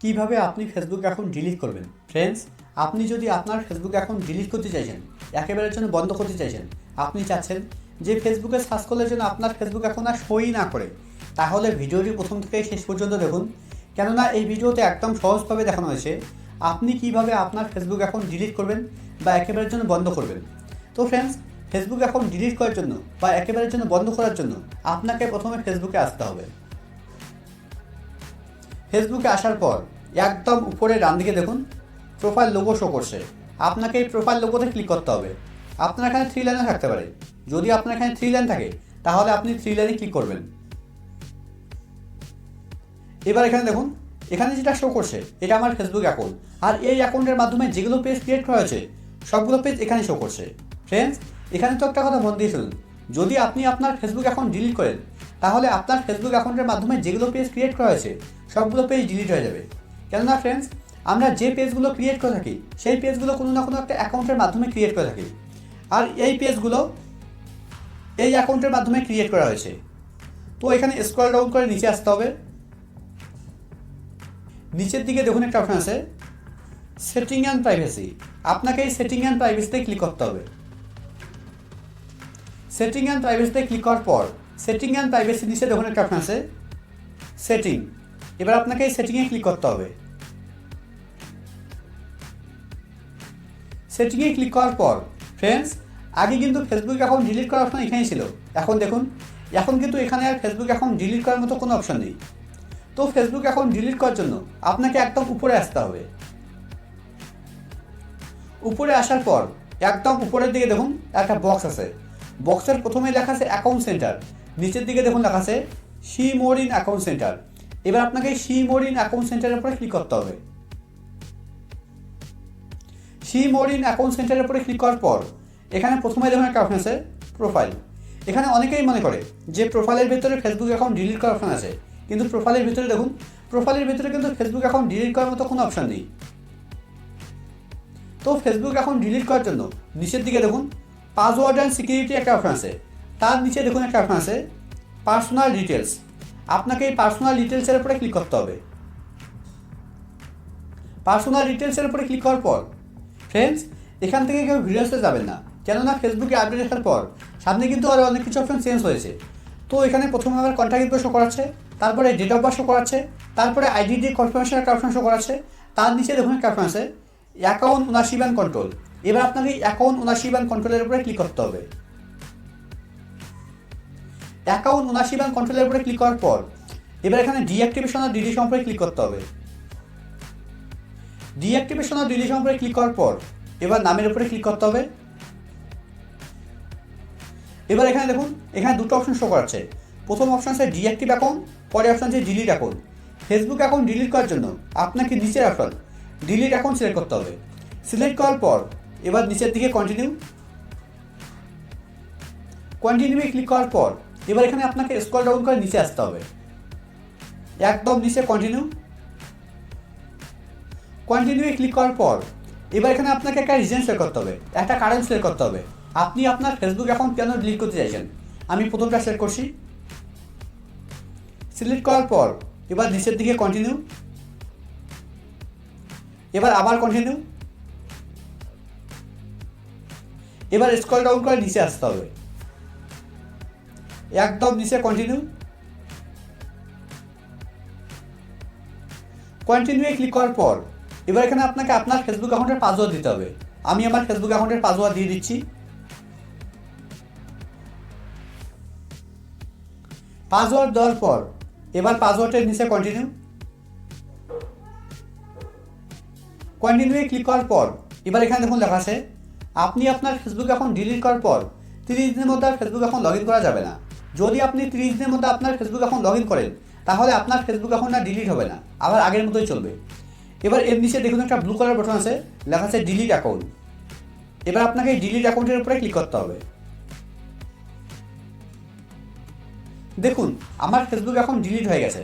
কীভাবে আপনি Facebook account delete করবেন? ফ্রেন্ডস আপনি যদি আপনার ফেসবুক অ্যাকাউন্ট ডিলিট করতে চাইছেন, একেবারের জন্য বন্ধ করতে চাইছেন, আপনি চাচ্ছেন যে ফেসবুকে সার্চ করলে যেন আপনার ফেসবুক অ্যাকাউন্ট আর সই না করে, তাহলে ভিডিওটি প্রথম থেকে শেষ পর্যন্ত দেখুন। কেননা এই ভিডিওতে একদম সহজভাবে দেখানো হয়েছে আপনি কীভাবে আপনার ফেসবুক অ্যাকাউন্ট ডিলিট করবেন বা একেবারের জন্য বন্ধ করবেন। তো ফ্রেন্ডস ফেসবুক অ্যাকাউন্ট ডিলিট করার জন্য বা একেবারের জন্য বন্ধ করার জন্য আপনাকে প্রথমে ফেসবুকে আসতে হবে। ফেসবুকে আসার পর একদম উপরে ডান দিকে দেখুন প্রোফাইল লোগো শো করছে। আপনাকে এই প্রোফাইল লোগোতে ক্লিক করতে হবে। আপনার এখানে থ্রি লাইনে থাকতে পারে। যদি আপনার এখানে থ্রি লাইন থাকে, তাহলে আপনি থ্রি লাইনে ক্লিক করবেন। এবার এখানে দেখুন, এখানে যেটা শো করছে, এটা আমার ফেসবুক অ্যাকাউন্ট আর এই অ্যাকাউন্টের মাধ্যমে যেগুলো পেজ ক্রিয়েট করা হয়েছে, সবগুলো পেজ এখানে শো করছে। ফ্রেন্ডস এখানে তো একটা কথা মন দিয়ে যদি আপনি আপনার ফেসবুক অ্যাকাউন্ট ডিলিট করেন তাহলে আপনার ফেসবুক অ্যাকাউন্টের মাধ্যমে যেগুলো পেজ ক্রিয়েট করা হয়েছে, সবগুলো পেজ ডিলিট হয়ে যাবে। কেননা ফ্রেন্ডস আমরা যে পেজগুলো ক্রিয়েট করে থাকি, সেই পেজগুলো কোনো না কোনো একটা অ্যাকাউন্টের মাধ্যমে ক্রিয়েট করে থাকি। আর এই পেজগুলো এই অ্যাকাউন্টের মাধ্যমে ক্রিয়েট করা হয়েছে। তো এখানে স্ক্রল ডাউন করে নিচে আসতে হবে। নিচের দিকে দেখুন একটা অপশন আছে সেটিং অ্যান্ড প্রাইভেসি আপনাকে এই সেটিং অ্যান্ড প্রাইভেসিতে ক্লিক করতে হবে। সেটিং অ্যান্ড প্রাইভেসিতে ক্লিক করার পর সেটিং অ্যান্ড প্রাইভেসি নিচে দেখুন একটা অপশন আছে। সেটিং এবার আপনাকে এই সেটিংয়ে ক্লিক করতে হবে। সেটিংয়ে ক্লিক করার পর ফ্রেন্ডস আগে কিন্তু ফেসবুক অ্যাকাউন্ট ডিলিট করার অপশন এখানেই ছিল। এখন দেখুন, এখন কিন্তু এখানে আর ফেসবুক অ্যাকাউন্ট ডিলিট করার মতো কোনো অপশন নেই। তো ফেসবুক অ্যাকাউন্ট ডিলিট করার জন্য আপনাকে একদম উপরে আসতে হবে। উপরে আসার পর, একদম উপরের দিকে দেখুন, একটা বক্স আছে। বক্সের প্রথমে লেখা আছে অ্যাকাউন্ট সেন্টার নিচের দিকে দেখুন লেখা আছে see more in account centre এবার আপনাকে সি মোর ইন অ্যাকাউন্ট সেন্টারের উপরে ক্লিক করতে হবে। সি মোর ইন অ্যাকাউন্ট সেন্টারের উপরে ক্লিক করার পর, এখানে প্রথমে দেখুন একটা অপশন আছে প্রোফাইল এখানে অনেকেই মনে করে যে প্রোফাইলের ভিতরে ফেসবুক অ্যাকাউন্ট ডিলিট করার অপশন আছে, কিন্তু প্রোফাইলের ভিতরে দেখুন প্রোফাইলের ভিতরে কিন্তু ফেসবুক অ্যাকাউন্ট ডিলিট করার মতো কোনো অপশন নেই। তো ফেসবুক অ্যাকাউন্ট ডিলিট করার জন্য নিচের দিকে দেখুন পাসওয়ার্ড অ্যান্ড সিকিউরিটি একটা অপশন আছে। তার নিচে দেখুন একটা অপশন আছে পার্সোনাল ডিটেলস আপনাকে এই পার্সোনাল ডিটেলসের উপরে ক্লিক করতে হবে। পার্সোনাল ডিটেলসের উপরে ক্লিক করার পর ফ্রেন্ডস এখান থেকে কেউ ভিডিওসে যাবেন না। কেননা ফেসবুকে আপডেট আসার পর, সামনে কিন্তু আরও অনেক কিছু অপশন চেঞ্জ হয়েছে। তো এখানে প্রথমে আমার কন্ট্যাক্ট ইনফো শো করাচ্ছে, তারপরে ডেট অফ বার্থ শো করাচ্ছে, তারপরে আইডি ডি কনফার্মেশন একটা অপশন শো করাচ্ছে, তার নিচে দেখুন একটা অপশন আছে অ্যাকাউন্ট ওনারশিপ অ্যান্ড কন্ট্রোল এবার আপনাকে অ্যাকাউন্ট ওনারশিপ অ্যান্ড কন্ট্রোলের উপরে ক্লিক করতে হবে। অ্যাকাউন্ট ওনারশিপ অ্যান্ড কন্ট্রোলের উপরে ক্লিক করার পর, এবার এখানে ডিঅ্যাক্টিভেশন আর ডিলিশন উপরে ক্লিক করতে হবে। ডিঅ্যাক্টিভেশন আর ডিলিশন উপরে ক্লিক করার পর, এবার নামের উপরে ক্লিক করতে হবে। এবার এখানে দেখুন, এখানে দুটো অপশন শো করাচ্ছে। প্রথম অপশন আছে ডিঅ্যাক্টিভ অ্যাকাউন্ট পরে অপশন আছে delete account Facebook account delete করার জন্য আপনাকে নিচের অপশন ডিলিট অ্যাকাউন্ট সিলেক্ট করতে হবে। সিলেক্ট করার পর, এবার নিচের দিকে কন্টিনিউ কন্টিনিউয়ে ক্লিক করার পর এবার এখানে আপনাকে স্ক্রল ডাউন করে নিচে আসতে হবে। একদম নিচে কন্টিনিউ কন্টিনিউয়ে ক্লিক করার পর, এবার এখানে আপনাকে একটা রিজন সিলেক্ট করতে হবে, একটা কারেন্ট সিলেক্ট করতে হবে। আপনি আপনার ফেসবুক অ্যাকাউন্ট কেন ডিলিট করতে চাইছেন? আমি প্রথমটা সিলেক্ট করছি। সিলেক্ট করার পর, এবার নিচের দিকে কন্টিনিউ এবার আবার কন্টিনিউ এবার স্ক্রল ডাউন করে নিচে আসতে হবে। একদম নিচে কন্টিনিউ কন্টিনিউয়ে ক্লিক করার পর, এবার এখানে আপনাকে আপনার ফেসবুক অ্যাকাউন্টের পাসওয়ার্ড দিতে হবে। আমি আমার ফেসবুক অ্যাকাউন্টের পাসওয়ার্ড দিয়ে দিচ্ছি। পাসওয়ার্ড দেওয়ার পর, এবার পাসওয়ার্ডের নিচে কন্টিনিউ কন্টিনিউয়ে ক্লিক করার পর, এবার এখানে দেখুন লেখা আছে, আপনি আপনার ফেসবুক অ্যাকাউন্ট ডিলিট করার পর, তিরিশ দিনের মধ্যে আর ফেসবুক অ্যাকাউন্ট লগ ইন করা যাবে না। যদি আপনি তিরিশ দিনের মধ্যে আপনার ফেসবুক এখন লগ ইন করেন, তাহলে আপনার ফেসবুক এখন না ডিলিট হবে না, আবার আগের মতোই চলবে। এবার এর নিচে দেখুন একটা ব্লু কালার বাটন আছে, লেখা আছে ডিলিট অ্যাকাউন্ট এবার আপনাকে ডিলিট অ্যাকাউন্টের উপরে ক্লিক করতে হবে। দেখুন, আমার ফেসবুক এখন ডিলিট হয়ে গেছে।